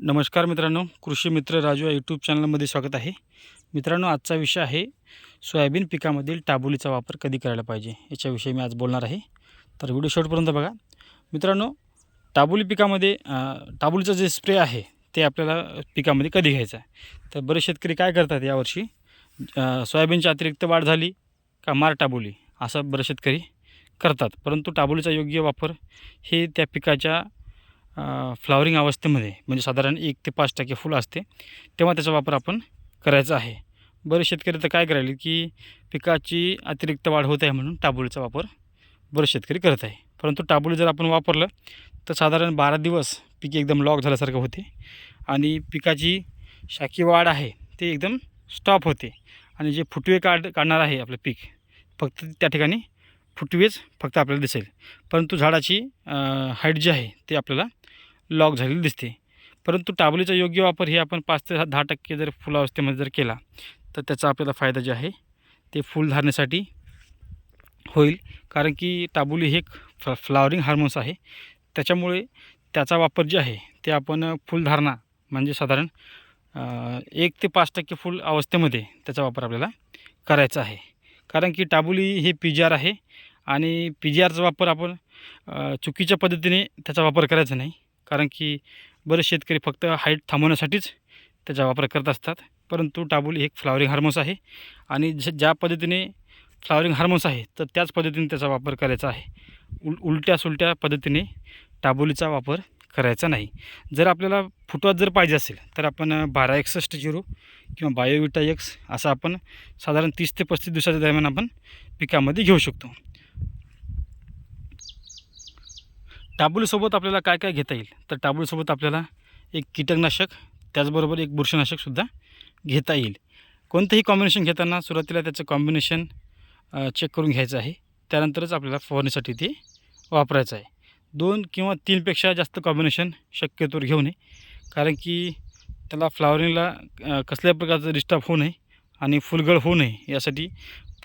नमस्कार मित्रांनो कृषी मित्र राजू या यूट्यूब चॅनलमध्ये स्वागत आहे. मित्रांनो आजचा विषय आहे सोयाबीन पिकामधील टाबुलीचा वापर कधी करायला पाहिजे याच्याविषयी मी आज बोलणार आहे. तर व्हिडिओ शेवटपर्यंत बघा. मित्रांनो टाबुली पिकामध्ये अं, जे स्प्रे आहे ते आपल्याला पिकामध्ये कधी घ्यायचं आहे? तर बरेच शेतकरी काय करतात यावर्षी? सोयाबीनच्या सोयाबीनची अतिरिक्त वाढ झाली का मार टाबुली? असं बरेच शेतकरी करतात. परंतु टाबुलीचा योग्य वापर हे त्या पिकाच्या फ्लावरिंग अवस्थेमध्ये म्हणजे साधारण एक ते पाच टक्के फुलं असते तेव्हा त्याचा वापर आपण करायचा आहे. बरेच शेतकरी तर काय करायले की पिकाची अतिरिक्त वाढ होत आहे म्हणून टाबुळीचा वापर बरेच शेतकरी करत आहे. परंतु टाबुळी जर आपण वापरलं तर साधारण बारा दिवस पीक एकदम लॉक झाल्यासारखं होते आणि पिकाची शाकी वाढ आहे ते एकदम स्टॉप होते आणि जे फुटवे काढ काढणार आहे आपलं पीक फक्त त्या ठिकाणी फुटवेच फक्त आपल्याला दिसेल. परंतु झाडाची हाईट जी आहे ते आपल्याला लॉक झालेली दिसते. परंतु टाबलीचा योग्य वापर हे आपण पाच ते दहा टक्के जर फुलावस्थेमध्ये जर केला तर त्याचा आपल्याला फायदा जे आहे ते फुल धारण्यासाठी होईल. कारण की टाबुली हे एक फ्ल फ्लावरिंग हार्मोन्स आहे. त्याच्यामुळे त्याचा वापर जे आहे ते आपण फुलधारणा म्हणजे साधारण एक ते पाच टक्के फुल अवस्थेमध्ये त्याचा वापर आपल्याला करायचा आहे. कारण की टाबुली हे पी जी आर आहे आणि पी जी आरचा वापर आपण चुकीच्या पद्धतीने त्याचा वापर करायचा नाही. कारण की बरेच शेतकरी फक्त हाईट थांबवण्यासाठीच त्याचा वापर करत असतात. परंतु टाबुल एक फ्लावरिंग हार्मोन्स आहे आणि ज ज्या पद्धतीने फ्लावरिंग हार्मोन्स आहे तर त्याच पद्धतीने त्याचा वापर करायचा आहे. उल उलट्या सुलट्या पद्धतीने टाबुलीचा वापर करायचा नाही. जर आपल्याला फुटवात जर पाहिजे असेल तर आपण बारा एकसष्ट झिरो किंवा बायोविटा एक्स असं आपण साधारण तीस ते पस्तीस दिवसाच्या दरम्यान आपण पिकामध्ये घेऊ शकतो. टाबूलसोबत आपल्याला काय काय घेता येईल? तर टाबूलसोबत आपल्याला एक कीटकनाशक त्याचबरोबर एक बुरशीनाशकसुद्धा घेता येईल. कोणतंही कॉम्बिनेशन घेताना सुरुवातीला त्याचं कॉम्बिनेशन चेक करून घ्यायचं आहे. त्यानंतरच आपल्याला फवारणीसाठी ते वापरायचं आहे. दोन किंवा तीनपेक्षा जास्त कॉम्बिनेशन शक्यतोवर घेऊ नये. कारण की त्याला फ्लावरिंगला कसल्या कसल्याही प्रकारचं डिस्टर्ब होऊ नये आणि फुलगळ होऊ नये यासाठी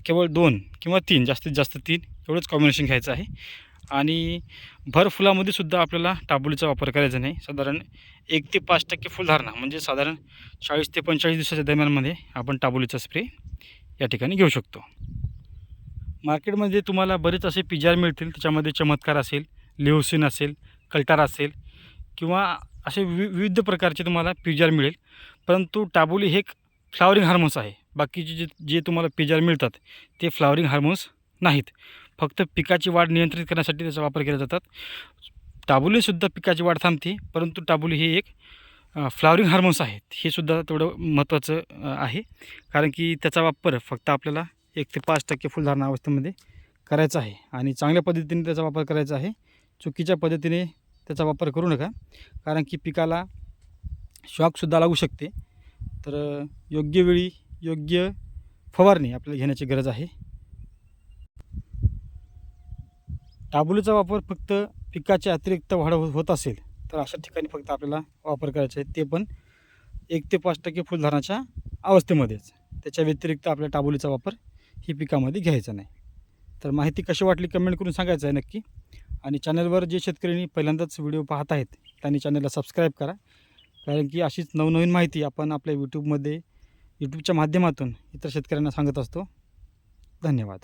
केवळ दोन किंवा तीन जास्तीत जास्त तीन एवढंच कॉम्बिनेशन घ्यायचं आहे. आणि भर फुलामध्ये सुद्धा आपल्याला टाबुलीचा वापर करायचा नाही. साधारण एक ते पाच टक्के फुलधारणा म्हणजे साधारण चाळीस ते पंचेचाळीस दिवसाच्या दरम्यानमध्ये आपण टाबुलीचा स्प्रे या ठिकाणी घेऊ शकतो. मार्केटमध्ये तुम्हाला बरेच असे पिजार मिळतील. त्याच्यामध्ये चमत्कार असेल लिओसिन असेल कल्टार असेल किंवा असे वि विविध प्रकारचे तुम्हाला पिजार मिळेल. परंतु टाबुली हे एक फ्लावरिंग हार्मोन्स आहे. बाकीचे जे जे तुम्हाला पिजार मिळतात ते फ्लावरिंग हार्मोन्स नाहीत. फक्त पिकाची वाढ नियंत्रित करण्यासाठी त्याचा वापर केला जातात. टाबुलीसुद्धा पिकाची वाढ थांबते परंतु टाबुली हे एक फ्लावरिंग हार्मोन्स आहेत. हे सुद्धा तेवढं महत्त्वाचं आहे. कारण की त्याचा वापर फक्त आपल्याला एक ते पाच टक्के फुलधारणा अवस्थेमध्ये करायचा आहे. आणि चांगल्या पद्धतीने त्याचा वापर करायचा आहे. चुकीच्या पद्धतीने त्याचा वापर करू नका. कारण की पिकाला शॉकसुद्धा लागू शकते. तर योग्य वेळी योग्य फवारणी आपल्याला घेण्याची गरज आहे. टाबुलीचा वापर फक्त पिकाच्या अतिरिक्त वाढ हो-, होत असेल तर अशा ठिकाणी फक्त आपल्याला वापर करायचा आहे. ते पण एक ते पाच टक्के फुलधारणाच्या अवस्थेमध्येच. त्याच्या व्यतिरिक्त आपल्या टाबुलीचा वापर ही पिकामध्ये घ्यायचा नाही. तर माहिती कशी वाटली कमेंट करून सांगायचं आहे नक्की. आणि चॅनलवर जे शेतकऱ्यांनी पहिल्यांदाच व्हिडिओ पाहत आहेत त्यांनी चॅनलला सबस्क्राईब करा. कारण की अशीच नवनवीन माहिती आपण आपल्या यूट्यूबमध्ये यूट्यूबच्या माध्यमातून इतर शेतकऱ्यांना सांगत असतो. धन्यवाद.